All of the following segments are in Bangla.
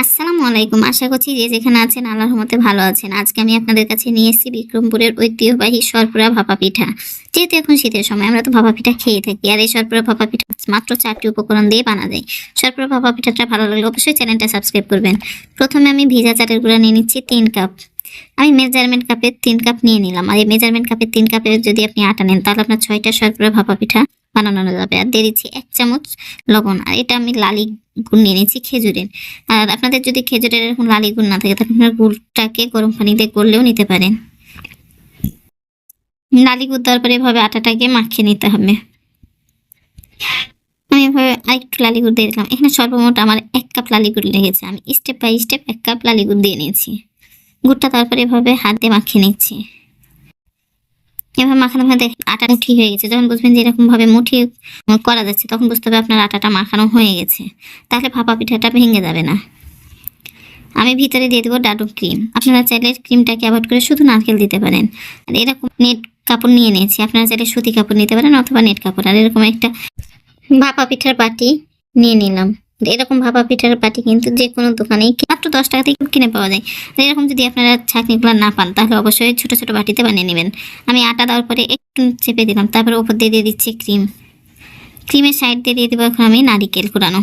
আসসালামু আলাইকুম। আশা করছি যে যেখানে আছেন আল্লাহর রহমতে ভালো আছেন। আজকে আমি আপনাদের কাছে নিয়ে এসেছি বিক্রমপুরের ঐতিহ্যবাহী সরপুরা ভাপা পিঠা। যেহেতু এখন শীতের সময়, আমরা তো ভাপা পিঠা খেয়ে থাকি আর এই সরপুরা ভাপা পিঠা মাত্র চারটি উপকরণ দিয়ে বানা যায়। সরপুরা ভাপা পিঠাটা ভালো লাগলে অবশ্যই চ্যানেলটা সাবস্ক্রাইব করবেন। প্রথমে আমি ভিজা চালের গুঁড়া নিয়ে নিচ্ছি তিন কাপ। আমি মেজারমেন্ট কাপের তিন কাপ নিয়ে নিলাম। আর এই মেজারমেন্ট কাপের তিন কাপের যদি আপনি আটা নেন, তাহলে আপনার ছয়টা সরপুরা ভাপা পিঠা বানানো যাবে। আর দিয়ে দিচ্ছি এক চামচ লবণ। আর এটা আমি লালি গুড় নিয়ে নিয়েছি খেজুরের। আর আপনাদের যদি খেজুরের এরকম লালি গুড় না থাকে, তাহলে আপনার গুড়টাকে গরম পানিতে করলেও নিতে পারেন। লালি গুড় দেওয়ার পরে এভাবে আটাটাকে মাখিয়ে নিতে হবে। আমি এভাবে আরেকটু লালি গুড় দিয়ে দিলাম। এখানে সর্বমোট আমার এক কাপ লালি গুড় লেগেছে। আমি স্টেপ বাই স্টেপ এক কাপ লালি গুড় দিয়ে নিয়েছি। গুড়টা তারপরে এভাবে হাত দিয়ে মাখিয়ে নিচ্ছি। এভাবে মাখানো দেখেন, আটাটা ঠিক হয়ে গেছে। যখন বুঝবেন যে এরকম ভাবে মুঠি করা যাচ্ছে, তখন বুঝতে হবে আপনার আটাটা মাখানো হয়ে গেছে। তাহলে ভাপা পিঠাটা ভেঙে যাবে না। আমি ভিতরে দিয়ে দেবো ডাডু ক্রিম। আপনারা চাইলে ক্রিমটাকে অ্যাভয়েড করে শুধু নারকেল দিতে পারেন। আর এরকম নেট কাপড় নিয়ে নিয়েছি। আপনারা চাইলে সুতি কাপড় নিতে পারেন অথবা নেট কাপড়। আর এরকম একটা ভাপা পিঠার বাটি নিয়ে নিলাম। এরকম ভাপা পিঠার বাটি কিন্তু যে কোনো দোকানেই মাত্র দশ টাকা থেকে কিনে পাওয়া যায়। এরকম যদি আপনারা ছাঁকনিগুলো না পান, তাহলে অবশ্যই ছোট ছোট বাটিতে বানিয়ে নেবেন। আমি আটা দেওয়ার পরে একটু চেপে দিলাম, তারপরে ওপর দিয়ে দিয়ে দিচ্ছি ক্রিম। ক্রিমের সাইড দিয়ে দিয়ে দেবো এখন আমি নারিকেল কুড়ানো।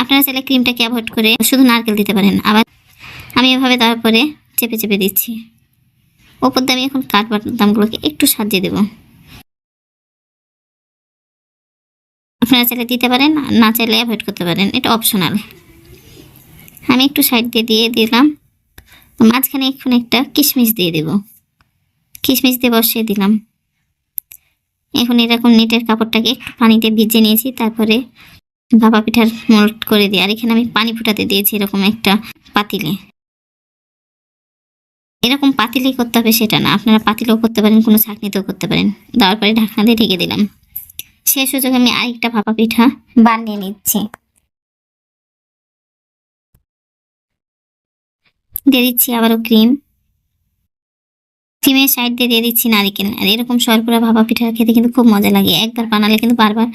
আপনারা চাইলে ক্রিমটাকে অ্যাভয়েড করে শুধু নারকেল দিতে পারেন। আবার আমি এভাবে দেওয়ার পরে চেপে চেপে দিচ্ছি। ওপর দিয়ে আমি এখন কাঠবাদামগুলোকে একটু সাজিয়ে দেবো। আপনারা চাইলে দিতে পারেন, না চাইলে অ্যাভয়েড করতে পারেন। এটা অপশনাল আমি একটু সাইড দিয়ে দিয়ে দিলাম। মাঝখানে এখন একটা কিশমিশ দিয়ে দেব। কিশমিশ দিয়ে বসিয়ে দিলাম। এখন এরকম নেটের কাপড়টাকে একটু পানিতে ভিজে নিয়েছি, তারপরে ভাপা পিঠার মোল্ড করে দিই আর এখানে আমি পানি ফুটাতে দিয়েছি এরকম একটা পাতিলে। এরকম পাতিলেই করতে হবে সেটা না। আপনারা পাতিলেও করতে পারেন, কোনো ছাঁকনিতেও করতে পারেন। দেওয়ার পরে ঢাকনা দিয়ে ঢেকে দিলাম। সে সুযোগে আমি আরেকটা ভাপা পিঠা বানিয়ে নিচ্ছি। দিয়ে দিচ্ছি আবারও ক্রিম। ক্রিমের সাইড দিয়ে দিয়ে দিচ্ছি নারিকেল। আর এরকম সরপুরা ভাপা পিঠা খেতে কিন্তু খুব মজা লাগে। একবার বানালে কিন্তু বারবার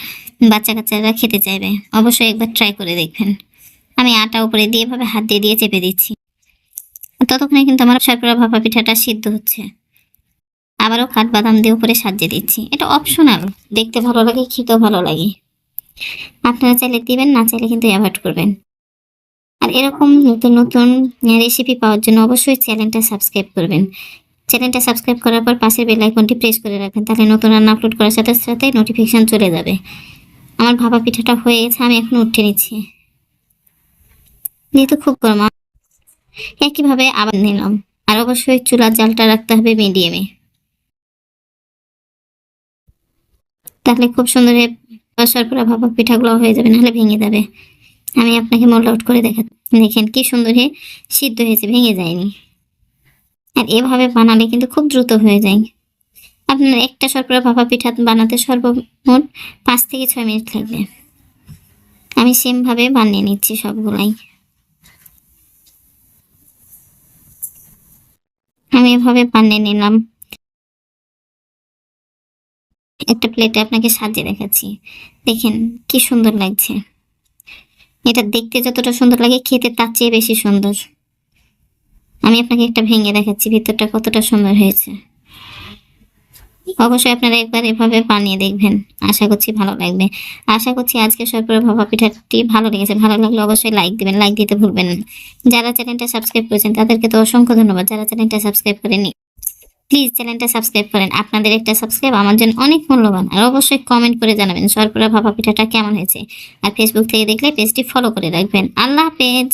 বাচ্চা কাচ্চারা খেতে চাইবে। অবশ্যই একবার ট্রাই করে দেখবেন। আমি আটা উপরে দিয়ে এভাবে হাত দিয়ে দিয়ে চেপে দিচ্ছি। ততক্ষণে কিন্তু আমার সরপুরা ভাপা পিঠাটা সিদ্ধ হচ্ছে। আবারও কাঠ বাদাম দিয়ে উপরে সাজিয়ে দিচ্ছি। এটা অপশনাল দেখতে ভালো লাগে, খেতেও ভালো লাগে। আপনারা চাইলে দিবেন, না চাইলে কিন্তু অ্যাভয়েড করবেন। আর এরকম নতুন নতুন রেসিপি পাওয়ার জন্য অবশ্যই চ্যানেলটা সাবস্ক্রাইব করবেন। চ্যানেলটা সাবস্ক্রাইব করার পর পাশের বেল আইকনটি প্রেস করে রাখবেন, তাহলে নতুন রান্না আপলোড করার সাথে সাথে নোটিফিকেশান চলে যাবে। আমার ভাপা পিঠাটা হয়ে গেছে, আমি এখন উঠে নিচ্ছি। যেহেতু খুব গরম, একইভাবে আবার নিলাম। আর অবশ্যই চুলার জালটা রাখতে হবে মিডিয়ামে তাহলে খুব সুন্দর পরে ভাপা পিঠাগুলো হয়ে যাবে, নাহলে ভেঙে যাবে। আমি আপনাকে মোল্ড আউট করে দেখা দেখেন কি সুন্দর সিদ্ধ হয়েছে, ভেঙে যায়নি। আর এভাবে বানালে কিন্তু খুব দ্রুত হয়ে যায়। আপনার একটা সরপরা ভাপা পিঠা বানাতে সর্বমোট পাঁচ থেকে ছয় মিনিট লাগবে। আমি সেমভাবে বানিয়ে নিচ্ছি সবগুলাই। আমি এভাবে বানিয়ে নিলাম। একটা প্লেটে আপনাকে সাজিয়ে দেখাচ্ছি দেখেন কি সুন্দর লাগছে। এটা দেখতে যতটা সুন্দর লাগে, খেতে তার চেয়ে বেশি সুন্দর। আমি আপনাকে একটা ভেঙে দেখাচ্ছি, ভিতরটা কতটা সুন্দর হয়েছে। অবশ্যই আপনারা একবার এভাবে বানিয়ে দেখবেন। আশা করছি ভালো লাগবে। আশা করছি আজকে সরপুরে ভাপা পিঠাটি ভালো লেগেছে। ভালো লাগলে অবশ্যই লাইক দিবেন। লাইক দিতে ভুলবেন না। যারা চ্যানেলটা সাবস্ক্রাইব করেছেন, তাদেরকে তো অসংখ্য ধন্যবাদ। যারা চ্যানেলটা সাবস্ক্রাইব করেনি প্লিজ চ্যানেলটা সাবস্ক্রাইব করেন। আপনাদের একটা সাবস্ক্রাইব আমার জন্য অনেক মূল্যবান। আর অবশ্যই কমেন্ট করে জানাবেন সরপুরা ভাপা পিঠাটা কেমন হয়েছে। আর ফেসবুক থেকে দেখলে পেজটি ফলো করে রাখবেন। আল্লাহ হাফেজ।